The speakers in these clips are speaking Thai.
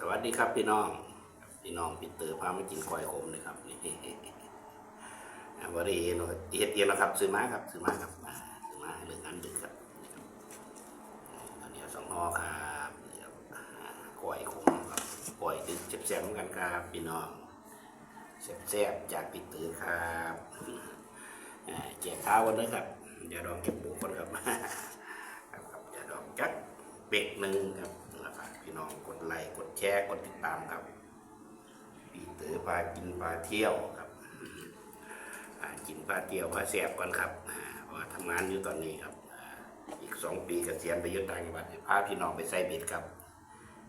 สวัสดีครับพี่น้อง พี่น้องปิดเตอร์พามากินกอยขมเลยครับนี่บริเอ็นเอ็ดเอ็นะครับซื้อมาครับซื้อมาครับซื้อมาเรื่องงานดึกครับตอนนี้สองนอครับกอยขมครับกอยดึกเจ็บแสบเหมือนกันครับพี่น้องแซ่บๆจากปิดเตอร์ครับแจกข้าววันนี้ครับอย่าดองเก็บบุกคนครับครัอย่าดองจักเป็ดหนึ่งครับ พี่น้องกดไลค์กดแชร์กดติดตามครับปีเต๋อพากินพาเที่ยวครับกินพาเที่ยวพาแสบก่อนครับว่าะทำงานอยู่ตอนนี้ครับ อีกสองปีเกษียณไปยุทธต่างจังหวัดพาพี่น้องไปใส่บิดครับ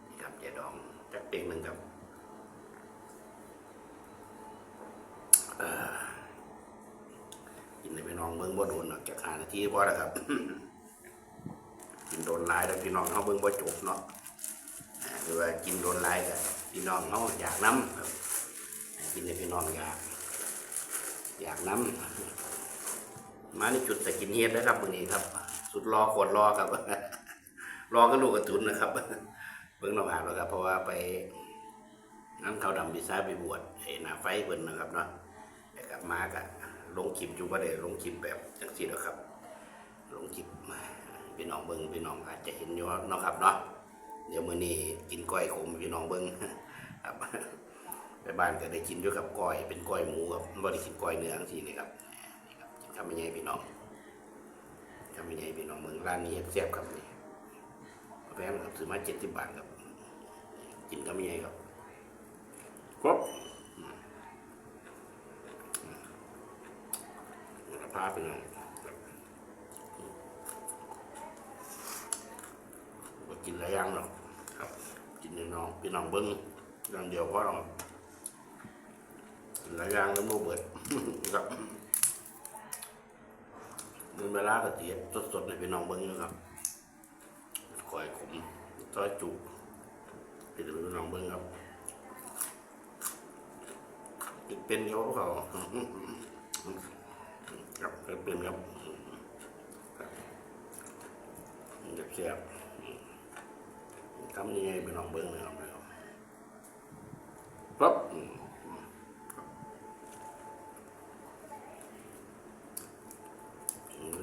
นี่ครับเจดองจักเปียงหนึ่งครับกินในพี่น้องเมืองบ่โดนออกจากหานาทีพอแล้วครับกินโดนลายแล้วพี่น้องเขาเบิ่งบ่จบเนาะ รือว่ากินโดนไล่กับพี่น้องเขาอยากน้ำครับกินในพี่น้องอยาก อยากน้ำมาในจุดแต่กินเฮ็ดนะครับวันนี้ครับ สุดรอขวดรอครับรอก็ลูกกระตุนนะครับเบิ้องนอกหาแล้วครับเพราะว่าไปนั้นเขาดำบิซ่าไปบวชเห็นหน้าไฟเพิ่นนะครับเนาะแต่กลับมากะลงคลิมจุบะเดลงคลิมแบบจังสีนะครับ ลงคลิปพี่น้องเบิ้งพี่น้องอาจจะเห็นอยู่เนะครับเนาะ เดี๋ยวมื้อนี้กินก้อยขมพี่น้องเบิ้งครับไปบ้านก็ได้กินด้วยกับก้อยเป็นก้อยหมูครับบ่ได้กินก้อยเนื้อทั้งทีนี่ครับนี่ครับกินข้ไม่ใหญ่พี่น้องทำาวไม่ใหญ่พี่น้องเมืองร้านนี้แซ่บครับนี่แพงครับซื้อมาเจ็ดสิบบาทครับ กินทำาวไม่ใหญ่ครับครบพาไปน้อง กินหลยอย่างหรอกครับกินพี่น้องพี่น้องเบิ้งอย่างเดียวก็ต้องกินยอย่างแล้วโมเบิดครับเงินเวลากระเจี๊ยบสดๆในพี่น้องเบิ้งนะครับคอยขมต้อยจุกพี่น้องเบิ้งครับเป็นเอาเขาครับเป็นครับบเสียบ ทำยังไงไปลองเบิ้งนะครับครับ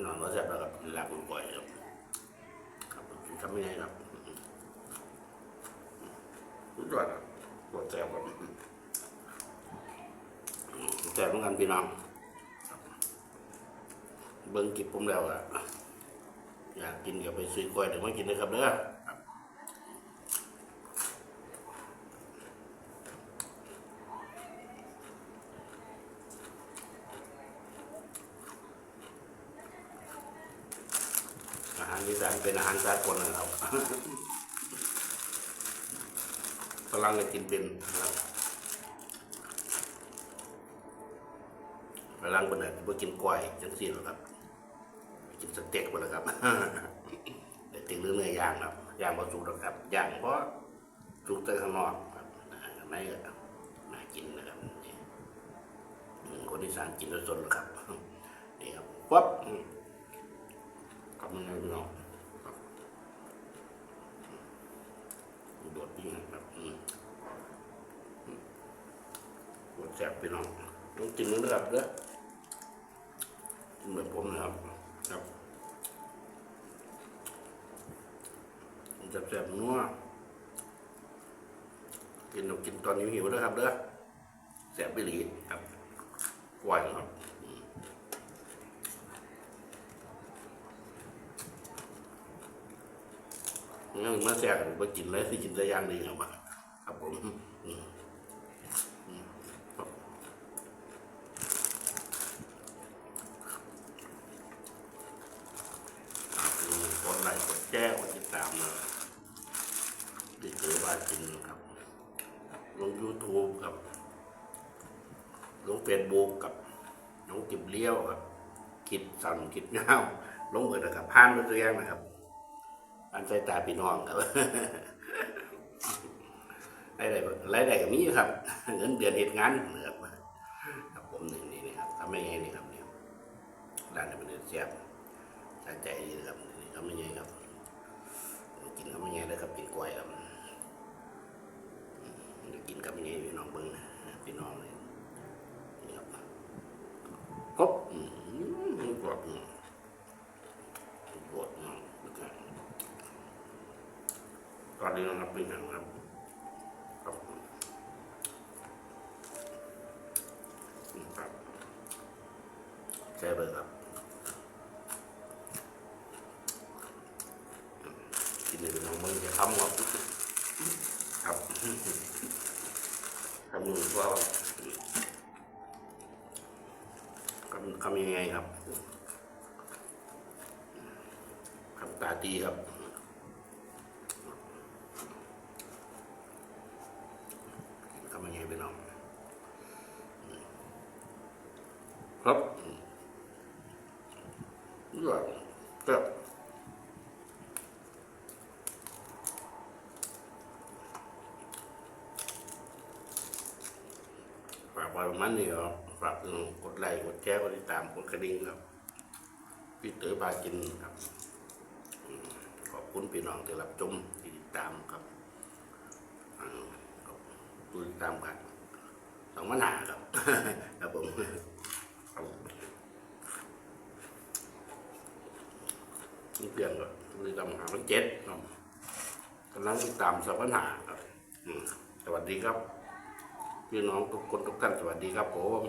นอนก็แซ่บแล้วครับหลับบ่อยครับครับทำยังไงครับรู้ด้วยครับปวแซ่บครับแซ่บเหมือนกันพี่น้องเบิ้งกิบผมแล้วอะอยากกินก็ไปซื้อกล้วยเดี๋ยวมากินนะครับเด้อ อีสานเป็นอาหารสากลนะครับฝรั่งก็กินเป็นนะครับฝรั่งเป็นไรพกินกล้วยจังสี่นะครับ กินสเต็กไปแล้วครับสเต็กหรือเนื้อย่างครับย่างมาสุกแล้ครับย่างเพราะสุกแต่ข้างนอกครับไม่ก็น่ากินนะครับคนอีสานกินสดๆครับนี่ครับปั๊บ ครับมันไม่อบโดดดีนะครับปวดแสบไปน้องต้องกินเลือดเด้อเหมือนผมนะครับ ครับแสบๆนัวกินกินตอนนี้หิวนะครับเด้อแสบไปหลีครับไหวครับ งั้นมาแซ่บไปกินเลยที่กินได้ย่างดีครับครับผมคนไหลกดแจ้งคนติดตามนะดิเกว่าจรินครับ ลงยูทูบกับ ลงเฟซบุ๊กกับ ลงกิบเลี้ยวครับ คิดสั่งคิดเงาลงเหมือนะครับพานไปตัวอย่างนะครับ อันใส่ตาพี่น้องครับรายได้รายได้ก็มีครับ เงินเดือนเหตุงานเะครับครับผมหนึ่งนี่นะครับทำไม่ไงนี่ครับเนี่ยร้านเป็นเดือนสียบใส่ใจนะครับนี่ทำไม่ไงครับกินทำไม่ไงเลยครับกินกล้วยครับกินกับยังไงพี่น้องเบิ้งพี่น้องเลยนี่ครับกบอืกรอบ อนนี้นะครับเป็นอย่างครับครับครับใช่เบอร์ครับกินเลยน้องมึงจะทำครับครับทำหนึ่งก็ทำทำยังไงครับทำตาดีครับ ทำยังไงไปน้องครับเลือดก็ฝากไว้ประมาณนี้ครับฝากกดไลค์กดแชร์กดติดตามกดกระดิ่งครับ พี่เต๋อพากินครับ ขอบคุณพี่น้องที่รับชมที่ติดตามครับ คุณตามกันสองมหาครับ ครับผมนี่เปลี่ยนก็ติดตามหาพันเจ็ดครับกำลังติดตามสองปัญหาครับสวัสดีครับ พี่น้องทุกคนทุกท่านสวัสดีครับผม